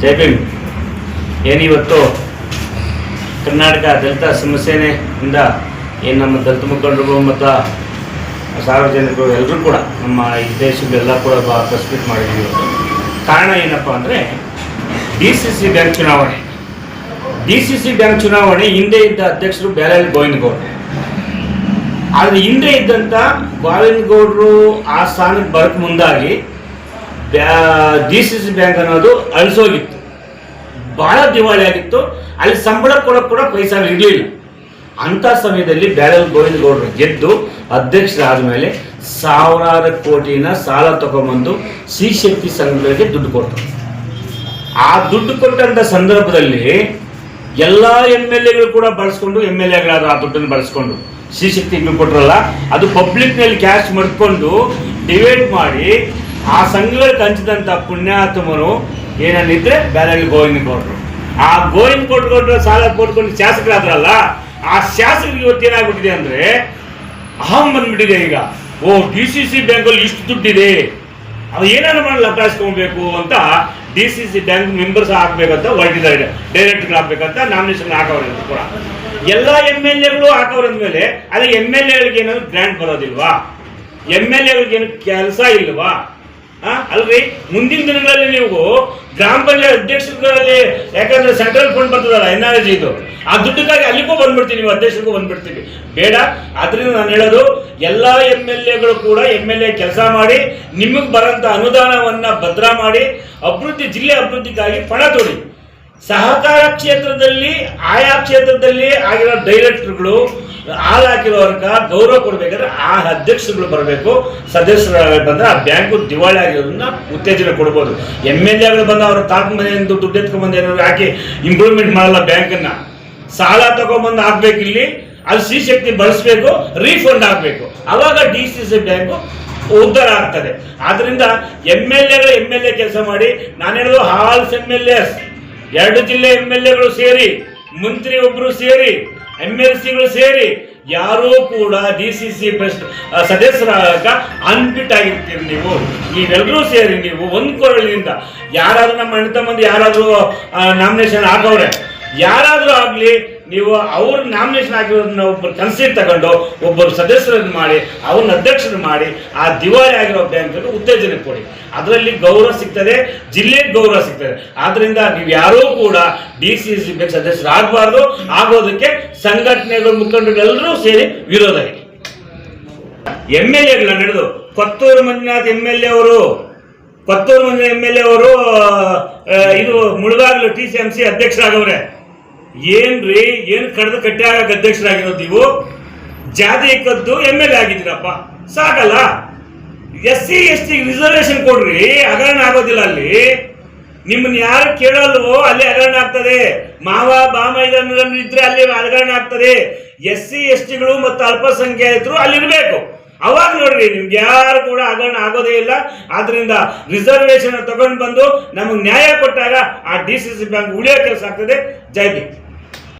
ಜೈ ಭೀಮ್ ಏನಿವತ್ತು ಕರ್ನಾಟಕ ದಲಿತ ಇಂದ ಏನು ನಮ್ಮ ದಲಿತ ಮುಖಂಡರು ಮತ್ತು ಸಾರ್ವಜನಿಕರು ಎಲ್ಲರೂ ಕೂಡ ನಮ್ಮ ಈ ದೇಶಗಳೆಲ್ಲ ಕೂಡ ಪ್ರೆಸ್ಪೀಟ್ ಮಾಡಿದ್ವಿ ಕಾರಣ ಏನಪ್ಪ ಅಂದರೆ ಡಿ ಸಿ ಸಿ ಬ್ಯಾಂಕ್ ಚುನಾವಣೆ. ಡಿ ಸಿ ಸಿ ಬ್ಯಾಂಕ್ ಚುನಾವಣೆ ಹಿಂದೆ ಇದ್ದ ಅಧ್ಯಕ್ಷರು ಬೇರೆ ಗೋವಿಂದ ಗೌಡ ಆದರೆ ಹಿಂದೆ ಇದ್ದಂಥ ಬಾವಿನಗೌಡರು ಆ ಸ್ಥಾನಕ್ಕೆ ಬರಕ್ ಮುಂದಾಗಿ ಡಿ ಸಿ ಸಿ ಬ್ಯಾಂಕ್ ಅನ್ನೋದು ಅಳಿಸೋಗಿತ್ತು. ಬಹಳ ದಿವಾಳಿ ಆಗಿತ್ತು. ಅಲ್ಲಿ ಸಂಬಳ ಕೊಡೋಕೆ ಕೂಡ ಪೈಸಾ ಇರಲಿಲ್ಲ. ಅಂಥ ಸಮಯದಲ್ಲಿ ಬ್ಯಾಡಲ್ ಗೋವಿಂದಗೌಡರು ಗೆದ್ದು ಅಧ್ಯಕ್ಷರಾದ ಮೇಲೆ ಸಾವಿರಾರು ಕೋಟಿನ ಸಾಲ ತಗೊಂಬಂದು ಸಿ ಶಕ್ತಿ ಸಂಘಗಳಿಗೆ ದುಡ್ಡು ಕೊಟ್ಟರು. ಆ ದುಡ್ಡು ಕೊಟ್ಟಂಥ ಸಂದರ್ಭದಲ್ಲಿ ಎಲ್ಲ ಎಂ ಎಲ್ ಎಗಳು ಕೂಡ ಬಳಸ್ಕೊಂಡು ಎಂ ಎಲ್ ಎಗಳಾದ ಆ ದುಡ್ಡನ್ನು ಬಳಸ್ಕೊಂಡು. ಶ್ರೀ ಶಕ್ತಿ ಕೊಟ್ಟರಲ್ಲ ಅದು ಪಬ್ಲಿಕ್ನಲ್ಲಿ ಕ್ಯಾಶ್ ಮಡ್ಕೊಂಡು ಡಿವೈಡ್ ಮಾಡಿ ಆ ಸಂಘಗಳಿಗೆ ಹಂಚಿದಂಥ ಪುಣ್ಯಾತ್ಮರು ಏನನ್ನಿದ್ರೆ ಬೇರೆ ಗೋವಿಂದ ಕೊಟ್ಟರು ಆ ಗೋವಿಂದ ಕೊಟ್ಕೊಂಡ್ರೆ ಸಾಲ ಕೊಟ್ಕೊಂಡು ಶಾಸಕರಾದ್ರಲ್ಲ, ಆ ಶಾಸಕರಿಗೆ ಇವತ್ತೇನಾಗ್ಬಿಟ್ಟಿದೆ ಅಂದರೆ ಅಹಂ ಬಂದ್ಬಿಟ್ಟಿದೆ ಈಗ. ಓ ಡಿ ಸಿ ಸಿ ಬ್ಯಾಂಕಲ್ಲಿ ಇಷ್ಟು ದುಡ್ಡಿದೆ. ಅದು ಏನಾದ್ರು ಮಾಡಿ ಲಭ್ಯಾಯಿಸ್ಕೊಬೇಕು ಅಂತ D C C bank members ಹಾಕ್ಬೇಕಂತ ಹೊರಟಿದ್ದಾರೆ. ಡೈರೆಕ್ಟರ್ ಹಾಕ್ಬೇಕಂತ ನಾಮಿನೇಷನ್ ಹಾಕವ್ರೆ ಕೂಡ. ಎಲ್ಲ ಎಂ ಎಲ್ ಎಗಳು ಮೇಲೆ ಅದೇ ಎಂ ಎಲ್ ಎಗಳಿಗೆ ಏನಾದ್ರು ಗ್ರಾಂಟ್ ಬರೋದಿಲ್ವಾ? ಎಂ ಎಲ್ ಎಗಳಿಗೆ ಏನು ಕೆಲಸ ಇಲ್ವಾ? ಅಲ್ರಿ? ಮುಂದಿನ ದಿನಗಳಲ್ಲಿ ನೀವು ಗ್ರಾಮ ಪಂಚಾಯತ್ ಅಧ್ಯಕ್ಷರುಗಳಲ್ಲಿ, ಯಾಕಂದ್ರೆ ಸೆಂಟ್ರಲ್ ಫಂಡ್ ಬರ್ತದಲ್ಲ, ಎನ್ ಆರ್ ಜಿ ಇದು. ಆ ದುಡ್ಡಿಗಾಗಿ ಅಲ್ಲಿಗೂ ಬಂದ್ಬಿಡ್ತೀವಿ ನೀವು ಅಧ್ಯಕ್ಷರಿಗೂ ಬಂದ್ಬಿಡ್ತೀವಿ ಬೇಡ. ಅದರಿಂದ ನಾನು ಹೇಳೋದು, ಎಲ್ಲ ಎಂ ಎಲ್ ಎಗಳು ಕೂಡ ಎಂ ಎಲ್ ಎ ಕೆಲಸ ಮಾಡಿ, ನಿಮಗೆ ಬರೋಂಥ ಅನುದಾನವನ್ನ ಭದ್ರಾ ಮಾಡಿ, ಅಭಿವೃದ್ಧಿ, ಜಿಲ್ಲೆ ಅಭಿವೃದ್ಧಿಗಾಗಿ ಪಣ ತೊಡಿ. ಸಹಕಾರ ಕ್ಷೇತ್ರದಲ್ಲಿ, ಆಯಾ ಕ್ಷೇತ್ರದಲ್ಲಿ ಆಗಿರೋ ಡೈರೆಕ್ಟರ್ಗಳು ಹಾಲು ಹಾಕಿರೋರ್ಗ ಗೌರವ ಕೊಡ್ಬೇಕಂದ್ರೆ ಆ ಅಧ್ಯಕ್ಷರುಗಳು ಬರಬೇಕು. ಸದಸ್ಯರು ಬಂದ್ರೆ ಆ ಬ್ಯಾಂಕು ದಿವಾಳಿ ಆಗಿರೋದನ್ನ ಉತ್ತೇಜನ ಕೊಡ್ಬೋದು. ಎಂ ಎಲ್ ಎಗಳು ಬಂದು ಅವ್ರ ತಾಕ ಮನೆಯಿಂದ ದುಡ್ಡು ಎತ್ಕೊಂಡ್ಬಂದು ಏನಾದ್ರು ಹಾಕಿ ಇಂಪ್ರೂವ್ಮೆಂಟ್ ಮಾಡಲ್ಲ ಬ್ಯಾಂಕನ್ನ. ಸಾಲ ತಗೊಂಡ್ಬಂದು ಹಾಕ್ಬೇಕು ಇಲ್ಲಿ. ಅಲ್ಲಿ ಸಿ ಶಕ್ತಿ ಬಳಸಬೇಕು ರೀಫಂಡ್ ಆಗಬೇಕು ಅವಾಗ ಡಿ ಸಿ ಸಿ ಬ್ಯಾಂಕು ಉದ್ಧಾರ ಆಗ್ತದೆ. ಆದ್ರಿಂದ ಎಂ ಎಲ್ ಎಗಳು ಎಂ ಎಲ್ ಎ ಕೆಲಸ ಮಾಡಿ, ನಾನು ಹೇಳೋದು ಹಾಲ್ಸ್ ಎಂ ಎಲ್ ಎಸ್ ಎರಡು ಜಿಲ್ಲೆ ಎಂ ಎಲ್ ಎಗಳು ಸೇರಿ, ಮಂತ್ರಿ ಒಬ್ರು ಸೇರಿ ಎಂ ಎಲ್ ಸಿಗಳು ಸೇರಿ ಯಾರೂ ಕೂಡ ಡಿ ಸಿ ಸಿ ಬೆಸ್ಟ್ ಸದಸ್ಯರಾಗ ಅನ್ಫಿಟ್ ಆಗಿರ್ತೀರಿ ನೀವು. ನೀವೆಲ್ಲರೂ ಸೇರಿ ನೀವು ಒಂದು ಕೊರಳಿನಿಂದ ಯಾರಾದ್ರೂ ನಮ್ಮ ಅಣ್ಣ ತಮ್ಮಂದು ಯಾರಾದರೂ ನಾಮಿನೇಷನ್ ಹಾಕವ್ರೆ, ಯಾರಾದರೂ ಆಗಲಿ ನೀವು ಅವ್ರ ನಾಮಿನೇಷನ್ ಆಗಿರೋದನ್ನ ಒಬ್ಬರು ಕನ್ಸಿಡ್ ತಗೊಂಡು ಒಬ್ಬರು ಸದಸ್ಯರನ್ನು ಮಾಡಿ ಅವ್ರನ್ನ ಅಧ್ಯಕ್ಷರು ಮಾಡಿ, ಆ ದಿವಾಳಿ ಆಗಿರೋ ಬ್ಯಾಂಕನ್ನು ಉತ್ತೇಜನ ಕೊಡಿ. ಅದರಲ್ಲಿ ಗೌರವ ಸಿಗ್ತದೆ, ಜಿಲ್ಲೆಗೆ ಗೌರವ ಸಿಗ್ತದೆ. ಆದ್ರಿಂದ ನೀವು ಯಾರೂ ಕೂಡ ಡಿ ಸಿ ಸಿ ಬ್ಯಾಂಕ್ ಸದಸ್ಯರು ಆಗೋದಕ್ಕೆ ಸಂಘಟನೆಗಳು ಮುಖಂಡರೆಲ್ಲರೂ ಸೇರಿ ವಿರೋಧ ಎಂ ಎಲ್ ಎಗಳ ನಡೆದು Kothur Manjunath M L A ಅವರು, Kothur Manjunath M L A ಅವರು ಇದು ಮುಳುಗಾಗಲು ಟಿ ಸಿ ಎಂ ಸಿ ಅಧ್ಯಕ್ಷರಾಗವ್ರೆ ಏನ್ರಿ, ಏನ್ ಕಡ್ದು ಕಟ್ಟಿ ಆಗಕ್ಕೆ ಅಧ್ಯಕ್ಷರಾಗಿರೋದು ನೀವು? ಜಾತಿ ಕದ್ದು ಎಂ ಎಲ್ ಎ ಆಗಿದ್ದೀರಪ್ಪ. ಸಾಕಲ್ಲ? S C S T reservation ಕೊಡ್ರಿ, ಹಗರಣ ಆಗೋದಿಲ್ಲ ಅಲ್ಲಿ. ನಿಮ್ಮನ್ನ ಯಾರು ಕೇಳಲ್ವೋ ಅಲ್ಲಿ ಹಗರಣ ಆಗ್ತದೆ. ಮಾವ, ಬಾಮ ಇದ್ರೆ ಅಲ್ಲಿ ಹಗರಣ ಆಗ್ತದೆ. ಎಸ್ ಸಿ ಎಸ್ ಟಿಗಳು ಮತ್ತು ಅಲ್ಪಸಂಖ್ಯಾತರು ಅಲ್ಲಿರ್ಬೇಕು. ಅವಾಗ ನೋಡ್ರಿ, ನಿಮ್ಗೆ ಯಾರು ಕೂಡ ಹಗರಣ ಆಗೋದೇ ಇಲ್ಲ. ಆದ್ರಿಂದ ರಿಸರ್ವೇಶನ್ ತಗೊಂಡು ಬಂದು ನಮಗೆ ನ್ಯಾಯ ಕೊಟ್ಟಾಗ ಆ ಡಿ ಸಿ ಸಿ ಬ್ಯಾಂಕ್ ಉಳಿಯೋ ಕೆಲಸ ಆಗ್ತದೆ. ಜೈ